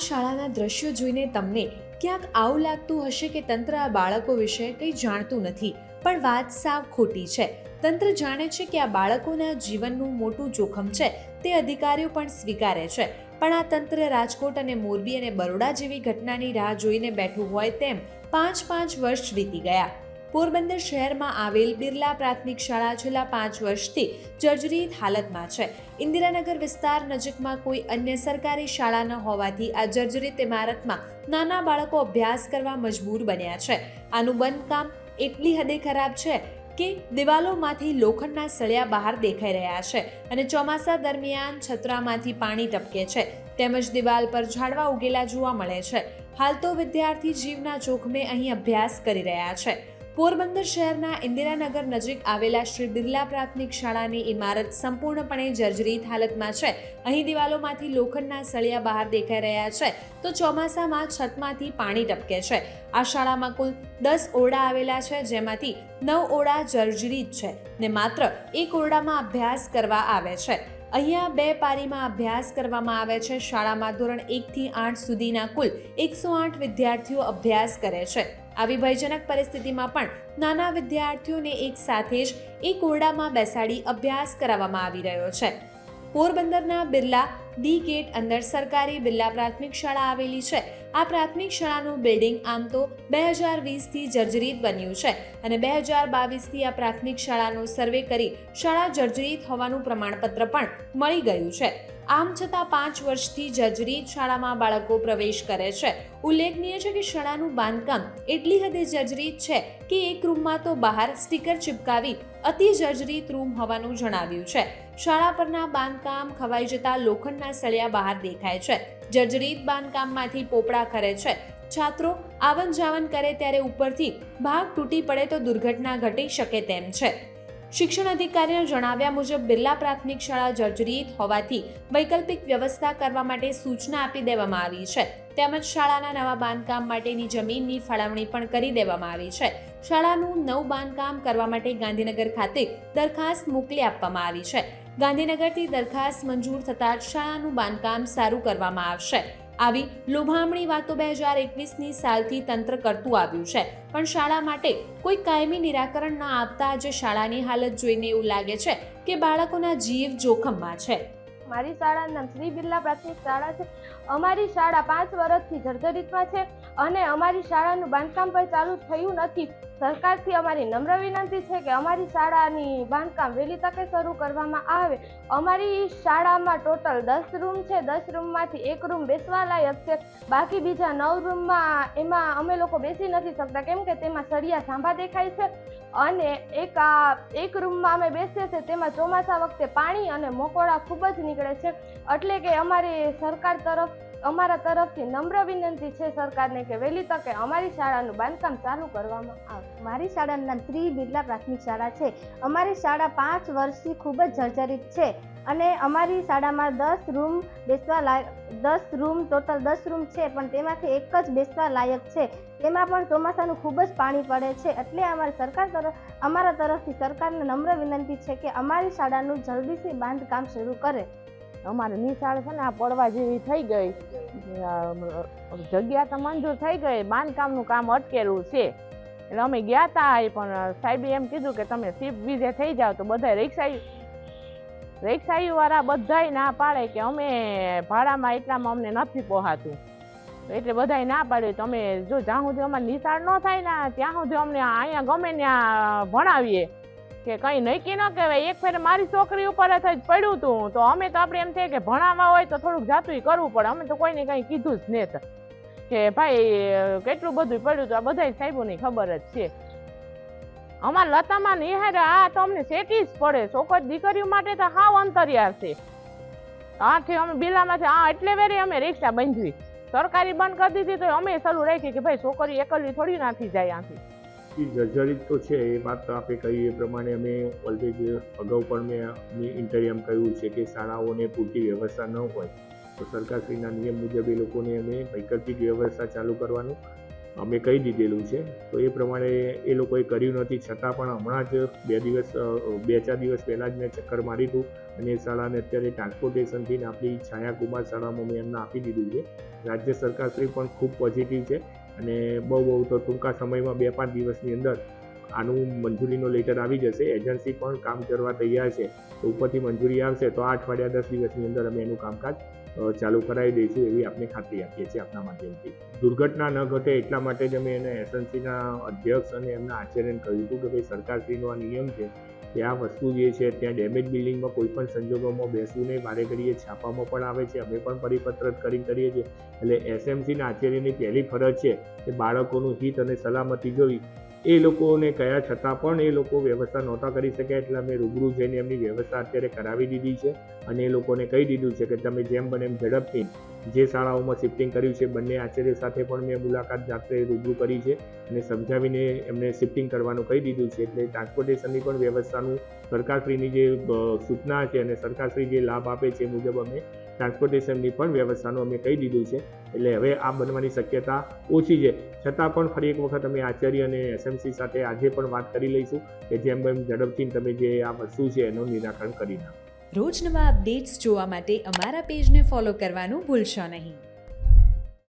શાળાના દ્રશ્યો જોઈને તમને ક્યાંક આવું લાગતું હશે કે તંત્ર આ બાળકો વિશે કંઈ જાણતું નથી, પણ વાત સાવ ખોટી છે. તંત્ર જાણે છે કે આ બાળકોના જીવનનું મોટું જોખમ છે, તે અધિકારીઓ પણ સ્વીકારે છે. પણ આ તંત્ર રાજકોટ અને મોરબી અને બરોડા જેવી ઘટનાની રાહ જોઈને બેઠું હોય તેમ પાંચ પાંચ વર્ષ વીતી ગયા. પોરબંદર શહેરમાં આવેલ બિરલા પ્રાથમિક શાળા છેલ્લા પાંચ વર્ષથી જર્જરિત હાલતમાં છે. ઇન્દિરાનગર વિસ્તાર નજીકમાં કોઈ અન્ય સરકારી શાળા ન હોવાથી આ જર્જરિત ઇમારતમાં નાના બાળકો અભ્યાસ કરવા મજબૂર બન્યા છે. આનું બંધકામ એટલી હદે ખરાબ છે કે દિવાલોમાંથી લોખંડના સળિયા બહાર દેખાઈ રહ્યા છે અને ચોમાસા દરમિયાન છતરામાંથી પાણી ટપકે છે. તેમજ દિવાલ પર ઝાડવા ઉગેલા જોવા મળે છે. હાલ તો વિદ્યાર્થી જીવના જોખમે અહીં અભ્યાસ કરી રહ્યા છે. પોરબંદર શહેરના ઇન્દિરાનગર નજીક આવેલા શ્રી બિરલા પ્રાથમિક શાળાની ઇમારત સંપૂર્ણપણે જર્જરિત હાલતમાં છે. અહીં દિવાલોમાંથી લોખંડના સળિયા બહાર દેખાઈ રહ્યા છે તો ચોમાસામાં છતમાંથી પાણી ટપકે છે. આ શાળામાં કુલ દસ ઓરડા આવેલા છે જેમાંથી નવ ઓરડા જર્જરિત છે ને માત્ર એક ઓરડામાં અભ્યાસ કરવા આવે છે. અહીંયા બે પારીમાં અભ્યાસ કરવામાં આવે છે. શાળામાં ધોરણ એકથી આઠ સુધીના કુલ એકસો આઠ વિદ્યાર્થીઓ અભ્યાસ કરે છે. આવી ભયજનક પરિસ્થિતિમાં પણ નાના વિદ્યાર્થીઓને એક સાથે જ એક ઓરડામાં બેસાડી અભ્યાસ કરાવવામાં આવી રહ્યો છે. પોરબંદરના બિરલા ડી ગેટ અંદર સરકારી બિરલા પ્રાથમિક શાળા આવેલી છે. આ પ્રાથમિક શાળાનું બિલ્ડિંગ આમ તો બે હજાર વીસથી જર્જરિત બન્યું છે અને બે હજાર બાવીસથી આ પ્રાથમિક શાળાનો સર્વે કરી શાળા જર્જરિત હોવાનું પ્રમાણપત્ર પણ મળી ગયું છે. આમ છતાં પાંચ વર્ષથી જર્જરિત શાળામાં બાળકો પ્રવેશ કરે છે. ઉલ્લેખનીય છે કે શાળાનું બાંધકામ એટલી હદે જર્જરિત છે કે એક રૂમમાં તો બહાર સ્ટીકર ચિપકાવી અતિ જર્જરિત રૂમ હોવાનું જણાવ્યું છે. શાળા પરના બાંધકામ ખવાઈ જતા લોખંડના સળિયા બહાર દેખાય છે. જર્જરિત બાંધકામમાંથી પોપડા ખરે છે. છાત્રો આવન જાવન કરે ત્યારે ઉપરથી ભાગ તૂટી પડે તો દુર્ઘટના ઘટી શકે તેમ છે. શિક્ષણ અધિકારીના જણાવ્યા મુજબ બિરલા પ્રાથમિક શાળા જર્જરિત હોવાથી વૈકલ્પિક વ્યવસ્થા કરવા માટે સૂચના આપી દેવામાં આવી છે. તેમજ શાળાના નવા બાંધકામ માટેની જમીનની ફાળવણી પણ કરી દેવામાં આવી છે. શાળાનું નવું બાંધકામ કરવા માટે ગાંધીનગર ખાતે દરખાસ્ત મોકલી આપવામાં આવી છે. ગાંધીનગરથી દરખાસ્ત મંજૂર થતાં જ શાળાનું બાંધકામ સારું કરવામાં આવશે. આવી લોભામણી વાતો બે હજાર એકવીસની સાલથી તંત્ર કરતું આવ્યું છે. પણ શાળા માટે કોઈ કાયમી નિરાકરણ ન આપતા આજે શાળાની હાલત જોઈને એવું લાગે છે કે બાળકોના જીવ જોખમમાં છે. મારી શાળા નામ શ્રી બિરલા પ્રાથમિક શાળા છે. અમારી શાળા પાંચ વર્ષથી જર્જરિતમાં છે અને અમારી શાળાનું બાંધકામ પણ ચાલુ થયું નથી. સરકારથી અમારી નમ્ર વિનંતી છે કે અમારી શાળાની બાંધકામ વહેલી તકે શરૂ કરવામાં આવે. અમારી શાળામાં ટોટલ દસ રૂમ છે. દસ રૂમમાંથી એક રૂમ બેસવા લાયક છે. બાકી બીજા નવ રૂમમાં એમાં અમે લોકો બેસી નથી શકતા. કેમ કે તેમાં સળિયા સાંભા દેખાય છે અને એક આ એક રૂમમાં અમે બેસીએ છીએ. તેમાં ચોમાસા વખતે પાણી અને મકોડા ખૂબ જ નીકળે છે. એટલે કે અમારી સરકાર તરફ અમારા તરફથી નમ્ર વિનંતી છે સરકારને કે વહેલી તકે અમારી શાળાનું બાંધકામ ચાલુ કરવામાં આવે. મારી શાળાનું નામ શ્રી બિરલા પ્રાથમિક શાળા છે. અમારી શાળા પાંચ વર્ષથી ખૂબ જ જર્જરિત છે અને અમારી શાળામાં દસ રૂમ બેસવા લાયક દસ રૂમ, ટોટલ દસ રૂમ છે, પણ તેમાંથી એક જ બેસવા લાયક છે. તેમાં પણ ચોમાસાનું ખૂબ જ પાણી પડે છે એટલે અમારી સરકાર તરફ, અમારા તરફથી સરકારને નમ્ર વિનંતી છે કે અમારી શાળાનું જલ્દીથી બાંધકામ શરૂ કરે. અમારે નિશાળ છે ને આ પડવા જેવી થઈ ગઈ. જગ્યા તો મંજૂર થઈ ગઈ, બાંધકામનું કામ અટકેલું છે. એટલે અમે ગયા હતા એ પણ સાહેબે એમ કીધું કે તમે સીપ બીજે થઈ જાઓ તો બધા રિક્ષા રિક્ષાઈ વાળા બધાય ના પાડે કે અમે ભાડામાં એટલામાં અમને નથી પહોંચાતું એટલે બધાય ના પાડે. તો અમે જો જ્યાં સુધી અમારે નિશાળ ન થાય ને, ત્યાં સુધી અમને અહીંયા ગમે ત્યાં ભણાવીએ. કે કંઈ નક્કી ન કહેવાય. એક ફેર મારી છોકરી ઉપર જ પડ્યું હતું તો અમે તો આપણે એમ થાય કે ભણાવવા હોય તો થોડુંક જાતું કરવું પડે. અમે તો કોઈને કંઈ કીધું જ નહીં કે ભાઈ, કેટલું બધું પડ્યું હતું આ બધા સાહેબોની ખબર જ છે. અમારા લતામાં નિહાર આ તો અમને શેકી જ પડે. છોકરી દીકરીઓ માટે તો હાવ અંતરિયાર છે. આથી અમે બિલામાંથી, આ એટલે વેરી અમે રિક્ષા બાંધવી. સરકારી બંધ કરી દીધી તો અમે ચાલુ રાખી કે ભાઈ, છોકરી એકલી થોડી નાથી જાય આથી. જર્જરિત તો છે, એ વાત આપણે કહી, એ પ્રમાણે અમે ઓલરેડી અગાઉ પણ મેં મેં ઇન્ટરવ્યુમાં કહ્યું છે કે શાળાઓને પૂરતી વ્યવસ્થા ન હોય, તો સરકારશ્રીના નિયમ મુજબ એ લોકોને અમે વૈકલ્પિક વ્યવસ્થા ચાલુ કરવાનું અમે કહી દીધેલું છે. તો એ પ્રમાણે એ લોકોએ કર્યું નથી, છતાં પણ હમણાં જ બે દિવસ બે ચાર દિવસ પહેલાં જ મેં ચક્કર મારી હતું અને એ શાળાને અત્યારે ટ્રાન્સપોર્ટેશનથી આપણી છાયા કુમાર શાળામાં મેં એમને આપી દીધું છે. રાજ્ય સરકારશ્રી પણ ખૂબ પોઝિટિવ છે. અને બહુ બહુ તો ટૂંકા સમયમાં બે પાંચ દિવસની અંદર આનું મંજૂરીનો લેટર આવી જશે. એજન્સી પણ કામ કરવા તૈયાર છે. તો ઉપરથી મંજૂરી આવશે તો આ અઠવાડિયા દસ દિવસની અંદર અમે એનું કામકાજ ચાલુ કરાવી દઈશું એવી આપને ખાતરી આપીએ છીએ આપના માધ્યમથી. દુર્ઘટના ન ઘટે એટલા માટે જ અમે એને એસએનસીના અધ્યક્ષ અને એમના આચાર્યને કહ્યું હતું કે ભાઈ સરકારશ્રીનો આ નિયમ છે કે આ વસ્તુ જે છે ત્યાં ડેમેજ બિલ્ડિંગમાં કોઈ પણ સંજોગોમાં બેસવું નહીં મારે કરીએ છાપામાં પણ આવે છે. અમે પણ પરિપત્ર કરી કરીએ છીએ. એટલે એસએમસીના આચાર્યની પહેલી ફરજ છે કે બાળકોનું હિત અને સલામતી જોઈ એ લોકોને કયા છતાં પણ એ લોકો વ્યવસ્થા નહોતા કરી શક્યા, એટલે અમે રૂબરૂ જઈને એમની વ્યવસ્થા અત્યારે કરાવી દીધી છે અને એ લોકોને કહી દીધું છે કે તમે જેમ બને એમ ઝડપથી જે શાળાઓમાં શિફ્ટિંગ કર્યું છે, બંને આચાર્ય સાથે પણ મેં મુલાકાત જાતે રૂબરૂ કરી છે અને સમજાવીને એમને શિફ્ટિંગ કરવાનું કહી દીધું છે. એટલે ટ્રાન્સપોર્ટેશનની પણ વ્યવસ્થાનું સરકારશ્રીની જે સૂચના છે અને સરકારશ્રી જે લાભ આપે છે એ મુજબ અમે ટ્રાન્સપોર્ટેશનની પણ વ્યવસ્થાનું અમે કહી દીધું છે. એટલે હવે આ બનવાની શક્યતા ઓછી છે. છતાં પણ ફરી એક વખત અમે આચાર્ય અને એસએમસી સાથે આજે પણ વાત કરી લઈશું કે જેમ એમ ઝડપથી તમે જે આ વસ્તુ છે એનું નિરાકરણ કરી નાખો. રોજ નવા અપડેટ્સ જોવા માટે અમારા પેજને ફોલો કરવાનું ભૂલશો નહીં.